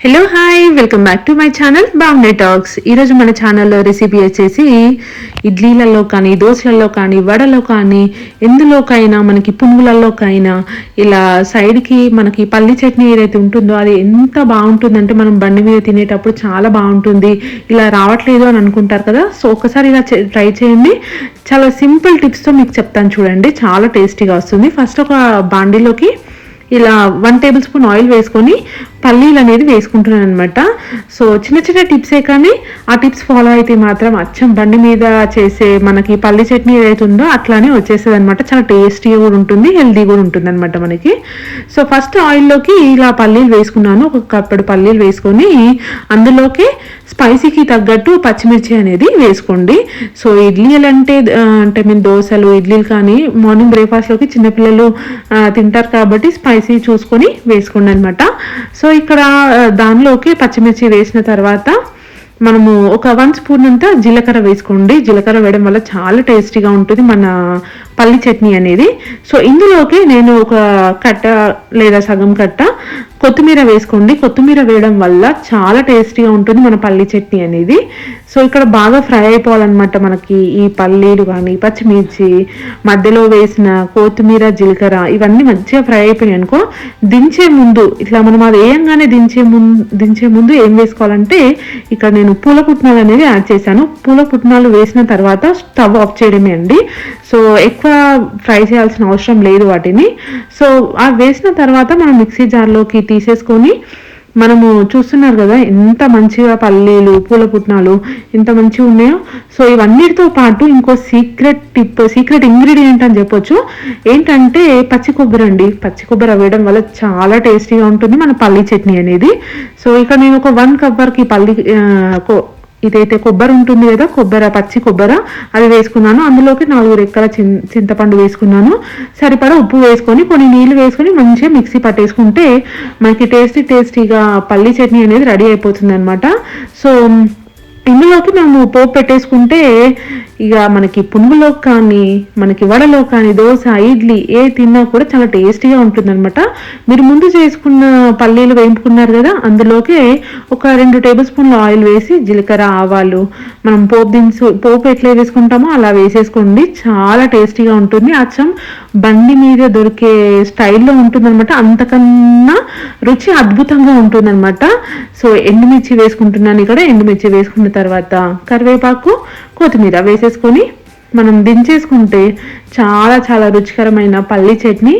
Hello hi welcome back to my channel Bamne talks ఈరోజు మన ఛానల్లో రెసిపీ వచ్చేసి ఇడ్లీలలో కానీ దోశలలో కానీ వడలో కానీ ఎందులోకైనా మనకి పునుగులలోకైనా ఇలా సైడ్కి మనకి పల్లి చట్నీ ఏదైతే ఉంటుందో అది ఎంత బాగుంటుందంటే మనం బండి మీద తినేటప్పుడు చాలా బాగుంటుంది. ఇలా రావట్లేదు అని అనుకుంటారు కదా సో ఒకసారి ఇలా ట్రై చేయండి. చాలా సింపుల్ టిప్స్తో మీకు చెప్తాను చూడండి. చాలా టేస్టీగా వస్తుంది. ఫస్ట్ ఒక బాండీలోకి ఇలా వన్ టేబుల్ స్పూన్ ఆయిల్ వేసుకొని పల్లీలు అనేది వేసుకుంటున్నాను అనమాట సో చిన్న చిన్న టిప్సే కానీ ఆ టిప్స్ ఫాలో అయితే మాత్రం అచ్చం. బండి మీద చేసే మనకి పల్లి చట్నీ ఏదైతే ఉందో అట్లానే వచ్చేస్తుంది అనమాట చాలా టేస్టీగా కూడా ఉంటుంది హెల్దీ కూడా ఉంటుంది అనమాట మనకి సో ఫస్ట్ ఆయిల్లోకి ఇలా పల్లీలు వేసుకున్నాను. ఒక కప్పుడు పల్లీలు వేసుకొని అందులోకి స్పైసీకి తగ్గట్టు పచ్చిమిర్చి అనేది వేసుకోండి. సో ఇడ్లీలు అంటే అంటే మీన్ దోశలు ఇడ్లీలు కానీ మార్నింగ్ బ్రేక్ఫాస్ట్లోకి చిన్నపిల్లలు తింటారు కాబట్టి స్పైసీ చూసుకొని వేసుకోండి అనమాట సో ఇక్కడ దానిలోకి పచ్చిమిర్చి వేసిన తర్వాత మనము ఒక వన్ స్పూన్ అంతా జీలకర్ర వేసుకోండి. జీలకర్ర వేయడం వల్ల చాలా టేస్టీగా ఉంటుంది మన పల్లి చట్నీ అనేది. సో ఇందులోకి నేను ఒక కట్ట లేదా సగం కట్ట కొత్తిమీర వేసుకోండి. కొత్తిమీర వేయడం వల్ల చాలా టేస్టీగా ఉంటుంది మన పల్లి చట్నీ అనేది. సో ఇక్కడ బాగా ఫ్రై అయిపోవాలన్నమాట మనకి ఈ పల్లీలు కానీ పచ్చిమిర్చి మధ్యలో వేసిన కొత్తిమీర జీలకర్ర ఇవన్నీ మంచిగా ఫ్రై అయిపోయినాయి అనుకో దించే ముందు ఇట్లా మనం అది వేయంగానే దించే ముందు దించే ముందు ఏం వేసుకోవాలంటే ఇక్కడ నేను పూల పుట్నాలు అనేది యాడ్ చేశాను. పూల పుట్నాలు వేసిన తర్వాత స్టవ్ ఆఫ్ చేయడమే అండి. సో ఎక్కువ ఫ్రై చేయాల్సిన అవసరం లేదు వాటిని. సో ఆ వేసిన తర్వాత మనం మిక్సీ జార్లోకి తీసేసుకొని మనము చూస్తున్నారు కదా ఎంత మంచిగా పల్లీలు పూల పుట్నాలు ఎంత మంచిగా ఉన్నాయో. సో ఇవన్నిటితో పాటు ఇంకో సీక్రెట్ టిప్ సీక్రెట్ ఇంగ్రీడియంట్ అని చెప్పొచ్చు. ఏంటంటే పచ్చి కొబ్బరి అండి. పచ్చి కొబ్బరి వేయడం వల్ల చాలా టేస్టీగా ఉంటుంది మన పల్లీ చట్నీ అనేది. సో ఇక్కడ నేను ఒక వన్ కవర్కి పల్లి ఇదైతే కొబ్బరి ఉంటుంది కదా కొబ్బరి పచ్చి కొబ్బరి అది వేసుకున్నాను. అందులోకి నాలుగు రెక్కల చింతపండు వేసుకున్నాను. సరిపడా ఉప్పు వేసుకొని కొన్ని నీళ్ళు వేసుకొని మంచిగా మిక్సీ పట్టేసుకుంటే మనకి టేస్టీ టేస్టీగా పల్లీ చట్నీ అనేది రెడీ అయిపోతుంది అనమాట సో ఇందులోకి మేము పోపు పెట్టేసుకుంటే ఇక మనకి పునుగులో కానీ మనకి వడలో కానీ దోశ ఇడ్లీ ఏ తిన్నా కూడా చాలా టేస్టీగా ఉంటుందన్నమాట. మీరు ముందు చేసుకున్న పల్లీలు వేయించుకున్నారు కదా అందులోకే ఒక రెండు టేబుల్ స్పూన్ల ఆయిల్ వేసి జీలకర్ర ఆవాలు మనం పోపు దినుసు పోపు ఎట్లా వేసుకుంటామో అలా వేసేసుకోండి. చాలా టేస్టీగా ఉంటుంది. అచ్చం బండి మీద దొరికే స్టైల్లో ఉంటుందన్నమాట. అంతకన్నా రుచి అద్భుతంగా ఉంటుందన్నమాట. సో ఎండుమిర్చి వేసుకుంటున్నాను ఇక్కడ. ఎండుమిర్చి వేసుకున్న తర్వాత కరివేపాకు కొత్తిమీర వేసేసుకొని మనం దించేసుకుంటే చాలా చాలా రుచికరమైన పల్లి చట్నీ.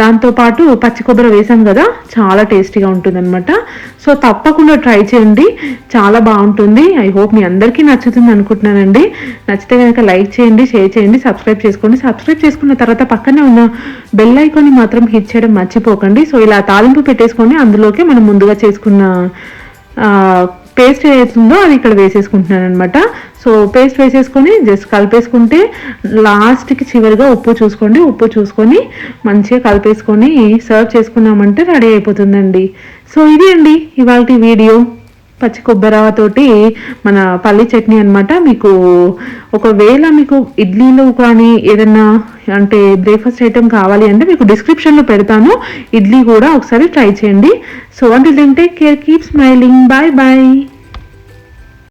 దాంతోపాటు పచ్చి కొబ్బరి వేసాం కదా చాలా టేస్టీగా ఉంటుంది అనమాట సో తప్పకుండా ట్రై చేయండి. చాలా బాగుంటుంది. ఐ హోప్ మీ అందరికీ నచ్చుతుంది అనుకుంటున్నానండి. నచ్చితే కనుక లైక్ చేయండి షేర్ చేయండి సబ్స్క్రైబ్ చేసుకోండి. సబ్స్క్రైబ్ చేసుకున్న తర్వాత పక్కనే ఉన్న బెల్ ఐకాన్ని మాత్రం హిట్ చేయడం మర్చిపోకండి. సో ఇలా తాలింపు పెట్టేసుకొని అందులోకి మనం ముందుగా చేసుకున్న పేస్ట్ ఏదైతుందో అది ఇక్కడ వేసేసుకుంటున్నాను అనమాట సో పేస్ట్ వేసేసుకొని జస్ట్ కలిపేసుకుంటే లాస్ట్కి చివరిగా ఉప్పు చూసుకోండి. ఉప్పు చూసుకొని మంచిగా కలిపేసుకొని సర్వ్ చేసుకున్నామంటే రెడీ అయిపోతుందండి. సో ఇది అండి ఇవాళ వీడియో. పచ్చి కొబ్బరితోటి మన పల్లి చట్నీ అనమాట మీకు ఒకవేళ మీకు ఇడ్లీలో కానీ ఏదన్నా అంటే బ్రేక్ఫాస్ట్ ఐటెం కావాలి అంటే మీకు డిస్క్రిప్షన్లో పెడతాను. ఇడ్లీ కూడా ఒకసారి ట్రై చేయండి. సో అంటే take care keep smiling bye bye